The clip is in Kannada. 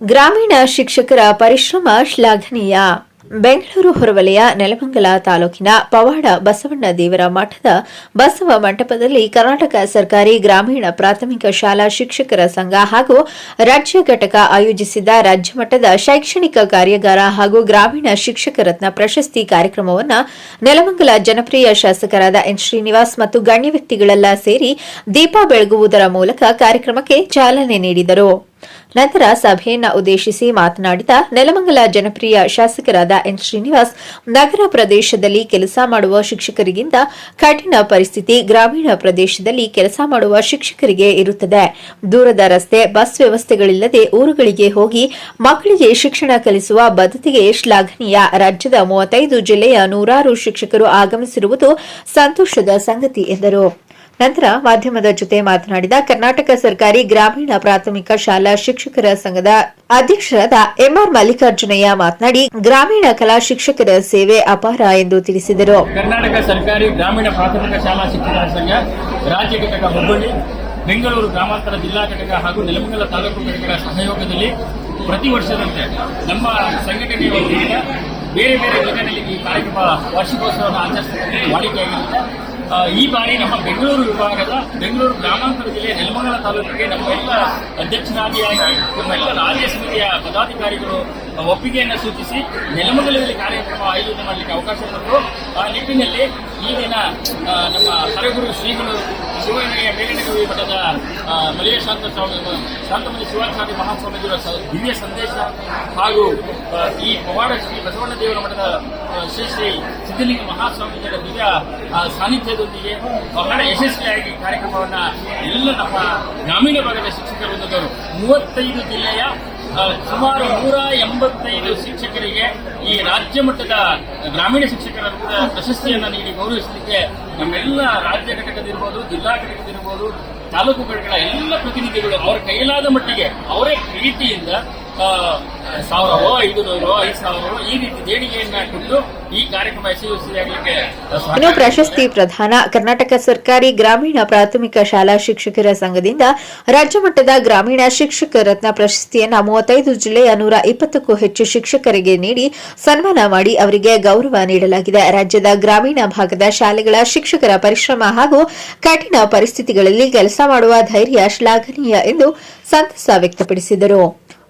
ಗ್ರಾಮೀಣ ಶಿಕ್ಷಕರ ಪರಿಶ್ರಮ ಶ್ಲಾಘನೀಯ. ಬೆಂಗಳೂರು ಹೊರವಲಯ ನೆಲಮಂಗಲ ತಾಲೂಕಿನ ಪವಾಡ ಬಸವಣ್ಣ ದೇವರ ಮಠದ ಬಸವ ಮಂಟಪದಲ್ಲಿ ಕರ್ನಾಟಕ ಸರ್ಕಾರಿ ಗ್ರಾಮೀಣ ಪ್ರಾಥಮಿಕ ಶಾಲಾ ಶಿಕ್ಷಕರ ಸಂಘ ಹಾಗೂ ರಾಜ್ಯ ಘಟಕ ಆಯೋಜಿಸಿದ್ದ ರಾಜ್ಯ ಮಟ್ಟದ ಶೈಕ್ಷಣಿಕ ಕಾರ್ಯಾಗಾರ ಹಾಗೂ ಗ್ರಾಮೀಣ ಶಿಕ್ಷಕ ರತ್ನ ಪ್ರಶಸ್ತಿ ಕಾರ್ಯಕ್ರಮವನ್ನು ನೆಲಮಂಗಲ ಜನಪ್ರಿಯ ಶಾಸಕರಾದ ಎನ್ ಶ್ರೀನಿವಾಸ್ ಮತ್ತು ಗಣ್ಯ ವ್ಯಕ್ತಿಗಳೆಲ್ಲ ಸೇರಿ ದೀಪ ಬೆಳಗುವುದರ ಮೂಲಕ ಕಾರ್ಯಕ್ರಮಕ್ಕೆ ಚಾಲನೆ ನೀಡಿದರು. ನಂತರ ಸಭೆಯನ್ನು ಉದ್ದೇಶಿಸಿ ಮಾತನಾಡಿದ ನೆಲಮಂಗಲ ಜನಪ್ರಿಯ ಶಾಸಕರಾದ ಎನ್ ಶ್ರೀನಿವಾಸ್, ನಗರ ಪ್ರದೇಶದಲ್ಲಿ ಕೆಲಸ ಮಾಡುವ ಶಿಕ್ಷಕರಿಗಿಂತ ಕಠಿಣ ಪರಿಸ್ಥಿತಿ ಗ್ರಾಮೀಣ ಪ್ರದೇಶದಲ್ಲಿ ಕೆಲಸ ಮಾಡುವ ಶಿಕ್ಷಕರಿಗೆ ಇರುತ್ತದೆ. ದೂರದ ರಸ್ತೆ, ಬಸ್ ವ್ಯವಸ್ಥೆಗಳಿಲ್ಲದೆ ಊರುಗಳಿಗೆ ಹೋಗಿ ಮಕ್ಕಳಿಗೆ ಶಿಕ್ಷಣ ಕಲಿಸುವ ಬದ್ಧತೆಗೆ ಶ್ಲಾಘನೀಯ. ರಾಜ್ಯದ ಮೂವತ್ತೈದು ಜಿಲ್ಲೆಯ ನೂರಾರು ಶಿಕ್ಷಕರು ಆಗಮಿಸಿರುವುದು ಸಂತೋಷದ ಸಂಗತಿ ಎಂದರು. ನಂತರ ಮಾಧ್ಯಮದ ಜೊತೆ ಮಾತನಾಡಿದ ಕರ್ನಾಟಕ ಸರ್ಕಾರಿ ಗ್ರಾಮೀಣ ಪ್ರಾಥಮಿಕ ಶಾಲಾ ಶಿಕ್ಷಕರ ಸಂಘದ ಅಧ್ಯಕ್ಷರಾದ ಎಂಆರ್ ಮಲ್ಲಿಕಾರ್ಜುನಯ್ಯ ಮಾತನಾಡಿ, ಗ್ರಾಮೀಣ ಕಲಾ ಶಿಕ್ಷಕರ ಸೇವೆ ಅಪಾರ ಎಂದು ತಿಳಿಸಿದರು. ಕರ್ನಾಟಕ ಸರ್ಕಾರಿ ಗ್ರಾಮೀಣ ಪ್ರಾಥಮಿಕ ಶಾಲಾ ಶಿಕ್ಷಕರ ಸಂಘ, ರಾಜ್ಯ ಘಟಕ ಹುಬ್ಬಳ್ಳಿ, ಬೆಂಗಳೂರು ಗ್ರಾಮಾಂತರ ಜಿಲ್ಲಾ ಘಟಕ ಹಾಗೂ ನೆಲಮಂಗಲ ತಾಲೂಕು ಘಟಕಗಳ ಸಹಯೋಗದಲ್ಲಿ ಪ್ರತಿ ವರ್ಷದಂತೆ ನಮ್ಮ ಸಂಘಟನೆಯ ವತಿಯಿಂದ ಬೇರೆ ಬೇರೆ ಜಿಲ್ಲೆಗಳಲ್ಲಿ ಈ ಕಾರ್ಯಕ್ರಮ ವಾರ್ಷಿಕೋತ್ಸವವನ್ನು ಆಚರಿಸುತ್ತದೆ ವಾಡಿಕೆಯಾಗಿರುತ್ತೆ ಈ ಬಾರಿ ನಮ್ಮ ಬೆಂಗಳೂರು ವಿಭಾಗದ ಬೆಂಗಳೂರು ಗ್ರಾಮಾಂತರ ಜಿಲ್ಲೆ ನೆಲಮಂಗಲ ತಾಲೂಕಿಗೆ ನಮ್ಮೆಲ್ಲ ಅಧ್ಯಕ್ಷರಾದಿಯಾಗಿ ನಮ್ಮೆಲ್ಲ ರಾಜ್ಯ ಸಮಿತಿಯ ಪದಾಧಿಕಾರಿಗಳು ಒಪ್ಪಿಗೆಯನ್ನು ಸೂಚಿಸಿ ನೆಲಮಂಗಲದಲ್ಲಿ ಕಾರ್ಯಕ್ರಮ ಆಯೋಜನೆ ಮಾಡಲಿಕ್ಕೆ ಅವಕಾಶ ಕೊಟ್ಟರು. ಆ ನಿಟ್ಟಿನಲ್ಲಿ ಈ ದಿನ ನಮ್ಮ ಹರಗುರು ಶ್ರೀಗಳು ಶಿವನಯ್ಯ ಮೇಲಿನಗವಿ ಮಠದ ಮಲೆಯ ಶಾಂತ ಸ್ವಾಮಿ ಶಾಂತಮಣಿ ಶಿವಾಚಾರ್ಯ ಮಹಾಸ್ವಾಮೀಜಿಯವರ ಸ- ದಿವ್ಯ ಸಂದೇಶ ಹಾಗೂ ಈ ಪವಾಡ ಶ್ರೀ ಬಸವಣ್ಣ ದೇವರ ಮಠದ ಶ್ರೀ ಶ್ರೀ ಸಿದ್ಧಲಿಂಗ ಮಹಾಸ್ವಾಮೀಜಿಯವರ ದಿವ್ಯ ಸಾನ್ನಿಧ್ಯದೊಂದಿಗೆ ಬಹಳ ಯಶಸ್ವಿಯಾಗಿ ಕಾರ್ಯಕ್ರಮವನ್ನು ಎಲ್ಲ ನಮ್ಮ ಗ್ರಾಮೀಣ ಭಾಗದ ಶಿಕ್ಷಕರು ಮೂವತ್ತೈದು ಜಿಲ್ಲೆಯ ಸುಮಾರು ನೂರ ಎಂಬತ್ತೈದು ಶಿಕ್ಷಕರಿಗೆ ಈ ರಾಜ್ಯ ಮಟ್ಟದ ಗ್ರಾಮೀಣ ಶಿಕ್ಷಕರ ಪ್ರಶಸ್ತಿಯನ್ನು ನೀಡಿ ಗೌರವಿಸಲಿಕ್ಕೆ ನಮ್ಮೆಲ್ಲ ರಾಜ್ಯ ಘಟಕದಿರ್ಬೋದು ಜಿಲ್ಲಾ ಘಟಕದಿರ್ಬೋದು ತಾಲೂಕು ಘಟಕಗಳ ಎಲ್ಲ ಪ್ರತಿನಿಧಿಗಳು ಅವರ ಕೈಲಾದ ಮಟ್ಟಿಗೆ ಅವರೇ ಪ್ರೀತಿಯಿಂದ ಸಾವಿರವೋ ಐದು ನೂರೋ ಐದು ಸಾವಿರವೋ ಈ ರೀತಿ ದೇಣಿಗೆಯನ್ನ ಕೊಟ್ಟು ಈ ಕಾರ್ಯಕ್ರಮ ಯಶಸ್ವಿಯಾಗಲಿಕ್ಕೆ ಇನ್ನು ಪ್ರಶಸ್ತಿ ಪ್ರಧಾನ ಕರ್ನಾಟಕ ಸರ್ಕಾರಿ ಗ್ರಾಮೀಣ ಪ್ರಾಥಮಿಕ ಶಾಲಾ ಶಿಕ್ಷಕರ ಸಂಘದಿಂದ ರಾಜ್ಯ ಮಟ್ಟದ ಗ್ರಾಮೀಣ ಶಿಕ್ಷಕ ರತ್ನ ಪ್ರಶಸ್ತಿಯನ್ನು ಮೂವತ್ತೈದು ಜಿಲ್ಲೆಯ ನೂರ ಇಪ್ಪತ್ತಕ್ಕೂ ಹೆಚ್ಚು ಶಿಕ್ಷಕರಿಗೆ ನೀಡಿ ಸನ್ಮಾನ ಮಾಡಿ ಅವರಿಗೆ ಗೌರವ ನೀಡಲಾಗಿದೆ. ರಾಜ್ಯದ ಗ್ರಾಮೀಣ ಭಾಗದ ಶಾಲೆಗಳ ಶಿಕ್ಷಕರ ಪರಿಶ್ರಮ ಹಾಗೂ ಕಠಿಣ ಪರಿಸ್ಥಿತಿಗಳಲ್ಲಿ ಕೆಲಸ ಮಾಡುವ ಧೈರ್ಯ ಶ್ಲಾಘನೀಯ ಎಂದು ಸಂತಸ ವ್ಯಕ್ತಪಡಿಸಿದರು.